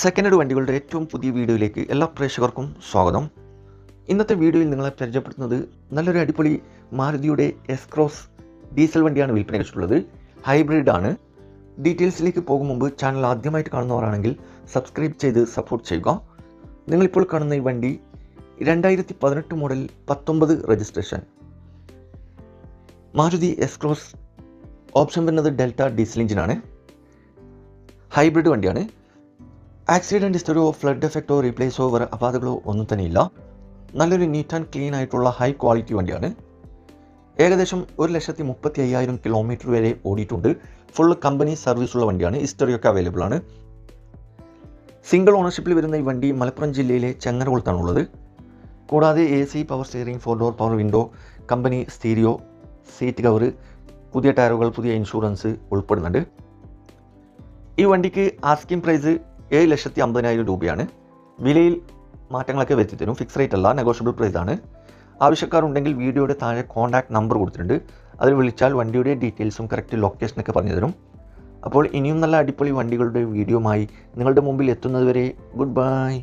Second head വണ്ടികളുടെ ഏറ്റവും പുതിയ വീഡിയോയിലേക്ക് എല്ലാ പ്രേക്ഷകർക്കും സ്വാഗതം. ഇന്നത്തെ വീഡിയോയിൽ നിങ്ങളെ പരിചയപ്പെടുത്തുന്നത് നല്ലൊരു അടിപൊളി മാരുതിയുടെ എസ്ക്രോസ് ഡീസൽ വണ്ടിയാണ് വിൽപ്പന വെച്ചിട്ടുള്ളത് ഹൈബ്രിഡ് ആണ് ഡീറ്റെയിൽസിലേക്ക് പോകും മുമ്പ് ചാനൽ ആദ്യമായിട്ട് കാണുന്നവരാണെങ്കിൽ സബ്സ്ക്രൈബ് ചെയ്ത് സപ്പോർട്ട് ചെയ്യുക. നിങ്ങളിപ്പോൾ കാണുന്ന ഈ വണ്ടി രണ്ടായിരത്തി പതിനെട്ട് മോഡൽ പത്തൊമ്പത് registration. Maruti S Cross option വരുന്നത് ഡെൽറ്റ ഡീസൽ എഞ്ചിനാണ്. ഹൈബ്രിഡ് വണ്ടിയാണ്. ആക്സിഡന്റ് ഹിസ്റ്ററിയോ ഫ്ലഡ് എഫക്റ്റോ റീപ്ലേസോ വേറെ അപാധകളോ ഒന്നും തന്നെയില്ല. നല്ലൊരു നീറ്റ് ആൻഡ് ക്ലീൻ ആയിട്ടുള്ള ഹൈ ക്വാളിറ്റി വണ്ടിയാണ്. ഏകദേശം ഒരു ലക്ഷത്തി മുപ്പത്തി അയ്യായിരം കിലോമീറ്റർ വരെ ഓടിയിട്ടുണ്ട്. ഫുൾ കമ്പനി സർവീസുള്ള വണ്ടിയാണ്. ഹിസ്റ്ററിയൊക്കെ അവൈലബിൾ ആണ്. സിംഗിൾ ഓണർഷിപ്പിൽ വരുന്ന ഈ വണ്ടി മലപ്പുറം ജില്ലയിലെ ചെങ്ങരകുളത്താണുള്ളത് കൂടാതെ A C power steering four door power window company stereo seat cover പുതിയ ടയറുകൾ പുതിയ ഇൻഷുറൻസ് ഉൾപ്പെടുന്നുണ്ട്. ഈ വണ്ടിക്ക് ആസ്കിംഗ് പ്രൈസ് ഏഴ് ലക്ഷത്തി അമ്പതിനായിരം രൂപയാണ്. വിലയിൽ മാറ്റങ്ങളൊക്കെ വരുത്തി തരും. ഫിക്സ് റേറ്റ് അല്ല നെഗോഷ്യബിൾ പ്രൈസ് ആണ്. ആവശ്യക്കാരുണ്ടെങ്കിൽ വീഡിയോയുടെ താഴെ കോൺടാക്ട് നമ്പർ കൊടുത്തിട്ടുണ്ട്. അതിൽ വിളിച്ചാൽ വണ്ടിയുടെ ഡീറ്റെയിൽസും കറക്റ്റ് ലൊക്കേഷനൊക്കെ പറഞ്ഞു തരും. അപ്പോൾ ഇനിയും നല്ല അടിപൊളി വണ്ടികളുടെ വീഡിയോമായി നിങ്ങളുടെ മുമ്പിൽ എത്തുന്നതുവരെ ഗുഡ് ബൈ